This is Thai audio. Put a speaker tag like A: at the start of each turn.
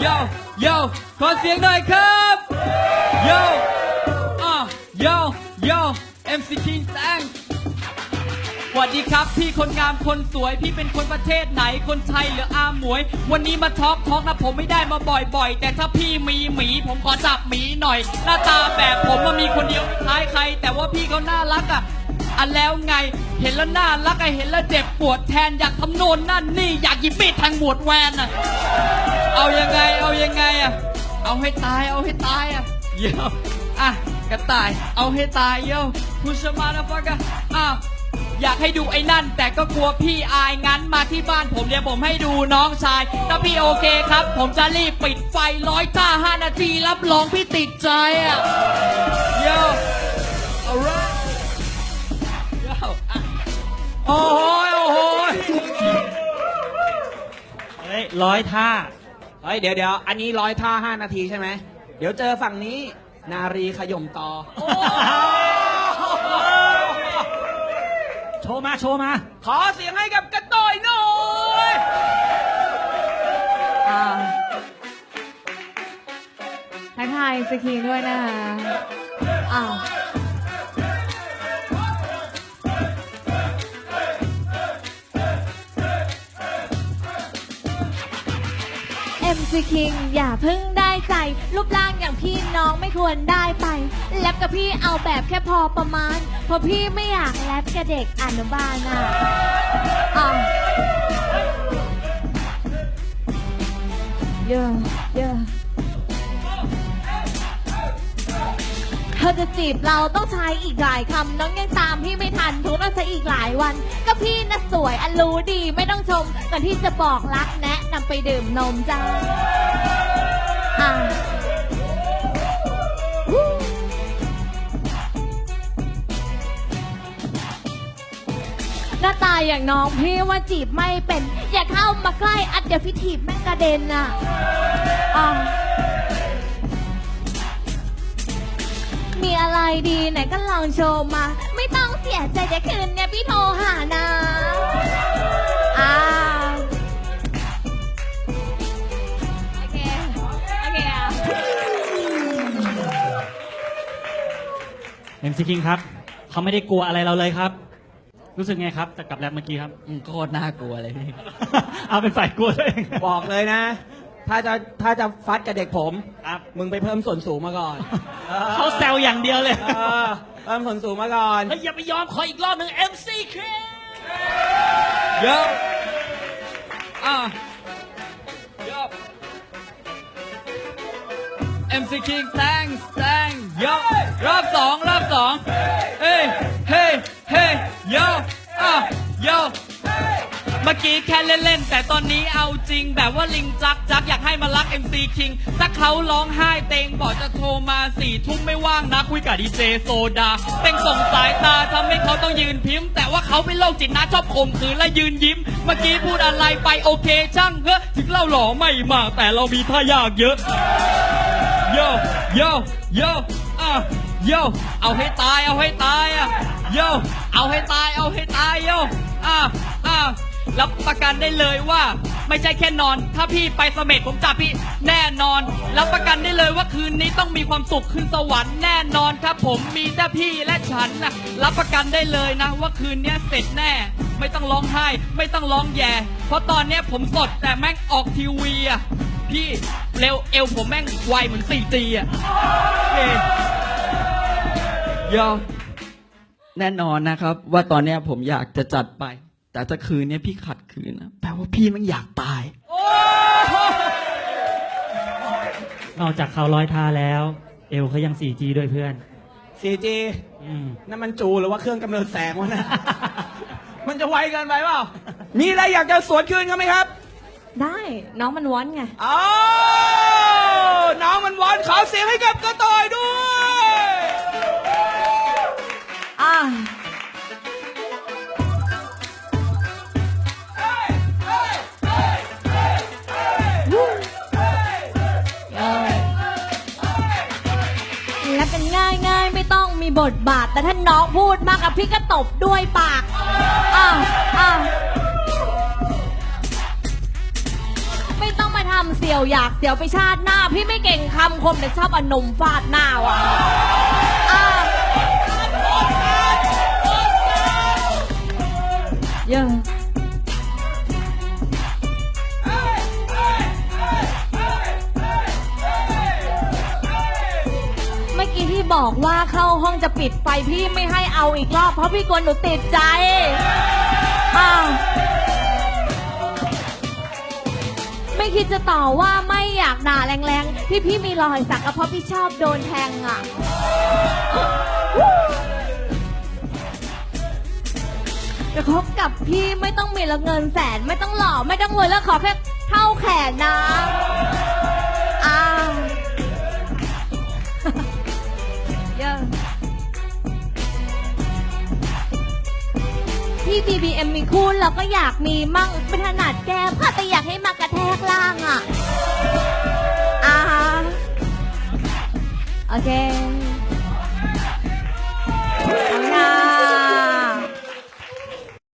A: โยโยขอเสียงหน่อยครับโยอะโยโย MC King thanks สวัสดีครับ พี่คนงามคนสวย พี่เป็นคนประเทศไหนคนไทยหรืออาหมวย วันนี้มาทอล์กทอล์กนะผมไม่ได้มาบ่อยๆ แต่ถ้าพี่มีหมี ผมขอจับหมีหน่อย หน้าตาแบบผมมันมีคนเดียวไม่คล้ายใคร แต่ว่าพี่เขาน่ารักอะอันแล้วไงเห็นแล้วน่ารักไอะเห็นแล้วเจ็บปวดแทนอยากทำโน่นนั่นนี่อยากหยิบมีดแทงหมวดแวนอะ เอายังไงเอายังไงอะเอาให้ตายเอาให้ตายอะเยี่ยมอะกระต่ายเอาให้ตายเยี่ยมผู้ชมานะฟักอะอะอยากให้ดูไอ้นั่น แต่ก็กลัวพี่อายงั้นมาที่บ้านผมเดี๋ยวผมให้ดูน้องชาย ถ้าพี่โอเคครับ ผมจะรีบปิดไฟร้อยจ้าห้านาทีรับรองพี่ติดใจอะเยี่ยม alright เยี่ยมอะโอ้โหโอ้โห
B: เฮ้ยร้อยท่า เฮ้ยเดี๋ยวเดี๋ยวอันนี้ร้อยท่าห้านาทีใช่ไหม เดี๋ยวเจอฝั่งนี้ นารีขย่มต่อ
C: โชว์มาโชว์มา
B: ขอเสียงให้กับกระต่อยหน่อย
D: อ่าทักทายสกีด้วยนะคะอ่าเอ็มซีคิง อย่าเพิ่งได้ใจ รูปร่างอย่างพี่น้องไม่ควรได้ไปแลบกับพี่เอาแบบแค่พอประมาณเพราะพี่ไม่อยากแลบกับเด็กอนุบาลอะอ่าเยอะเยอะเธอจะจีบเราต้องใช้อีกหลายคำน้องยังตามพี่ไม่ทันทุกน่าจะอีกหลายวัน ก็พี่น่ะสวยอันรู้ดีไม่ต้องชมก่อนที่จะบอกรักแนะ นำไปดื่มนมจ้าอ่าวหน้าตาอย่างน้องพี่ว่าจีบไม่เป็น อย่าเข้ามาใกล้อัดเดี๋ยวพี่ถีบแม่งกระเด็นอะอ่ามีอะไรดีไหนก็ลองโชว์มา ไม่ต้องเสียใจเดี๋ยวคืนเนี่ยพี่โทรหานะ
C: MC King ครับเขาไม่ได้กลัวอะไรเราเลยครับ รู้สึกไงครับจากกับแรปเมื่อกี้ครับ
A: อืมโคตรน่ากลัวเลยพี่
C: เอาเป็นฝ่ายกลัวตัวเอง
B: บอกเลยนะ ถ้าจะถ้าจะฟัดกับเด็กผม
C: ครับ
B: มึงไปเพิ่มส่วนสูงมาก่อน
C: เขาแซวอย่างเดียวเลย
B: เออเพิ่มส่วนสูงมาก่อน
C: เฮ้ยอย่าไปยอมขออีกรอบหนึ่ง MC King
A: เยอะอะเยอะ MC King thanks thanks เยอะรอบสองรอบ สองเฮ้ยเฮ้ยเฮ้ยเยอะอะเยอะเมื่อกี้แค่เล่น ๆ แต่ตอนนี้เอาจริงแบบว่าลิงจักจักอยากให้มารัก MC King ถ้าเขาร้องไห้เตงบอกจะโทรมาสี่ทุ่มไม่ว่างนะ คุยกับดีเจโซดา เต็งส่งสายตาทำให้เขาต้องยืนพิมพ์ แต่ว่าเขาเป็นโรคจิตนะชอบข่มขืนและยืนยิ้ม เมื่อกี้พูดอะไรไปโอเคช่างเฮ้ถึงเล่าหล่อไม่มากแต่เรามีท่ายากเยอะโยโยโยอะ โยเอาให้ตายเอาให้ตายอะโยเอาให้ตายเอาให้ตายโยอะอะรับประกันได้เลยว่า ไม่ใช่แค่นอน ถ้าพี่ไปเสม็ดผมจับพี่แน่นอนรับประกันได้เลยว่าคืนนี้ต้องมีความสุขขึ้นสวรรค์แน่นอนครับผมมีแต่พี่และฉันนะรับประกันได้เลยนะ ว่าคืนนี้เสร็จแน่ ไม่ต้องร้องไห้ ไม่ต้องร้องแย่ เพราะตอนนี้ผมสดแต่แม่งออกทีวีอะพี่เร็วเอวผมแม่งไวเหมือน 4G อะ ยโยแน่นอนนะครับ ว่าตอนเนี้ยผมอยากจะจัดไป แต่ถ้าคืนเนี้ยพี่ขัดคืนนะแปลว่าพี่แม่งอยากตาย
C: นอกจากเขาร้อยท่าแล้ว เอวเขายัง 4G ด้วยเพื่อน
B: 4G
C: อืม
B: นั่นมันจูหรือว่าเครื่องกำเนิดแสงวะนะ มันจะไวเกินไปเปล่า มีอะไรอยากจะสวนคืนเขาไหมครับ
D: ได้น้องมันวอนไง
B: อ้าวน้องมันวอนขอเสียงให้กับกระต่ายด้วย
D: อ่าแล้วกันง่ายง่ายๆไม่ต้องมีบทบาท แต่ถ้าน้องพูดมากกับพี่ก็ตบด้วยปากอ่าอ่าไม่ต้องมาทามเสี่ยวอยากเสี่ยวไปชาติหน้า พี่ไม่เก่งคำคมแต่ชอบอนมฟาดหน้าว่ะ ยังเมื่อกี้ที่บอกว่าเข้าห้องจะปิดไฟพี่ไม่ให้เอาอีกรอบ เพราะพี่กลัวหนูติดใจอ้าวไม่คิดจะต่อว่าไม่อยากด่าแรงๆ ที่พี่มีรอยสักก็เพราะพี่ชอบโดนแทงอะ กับพี่ไม่ต้องมีละเงินแสนไม่ต้องหล่อไม่ต้องรวยแล้วขอแค่เท่าแขนนะอ้าวเยอะพี่ BBM มีคู่เราก็อยากมีมั่งเป็นถนัดแก้มค่ะแต่อยากให้มากระแทกล่างอะอ่าโอเค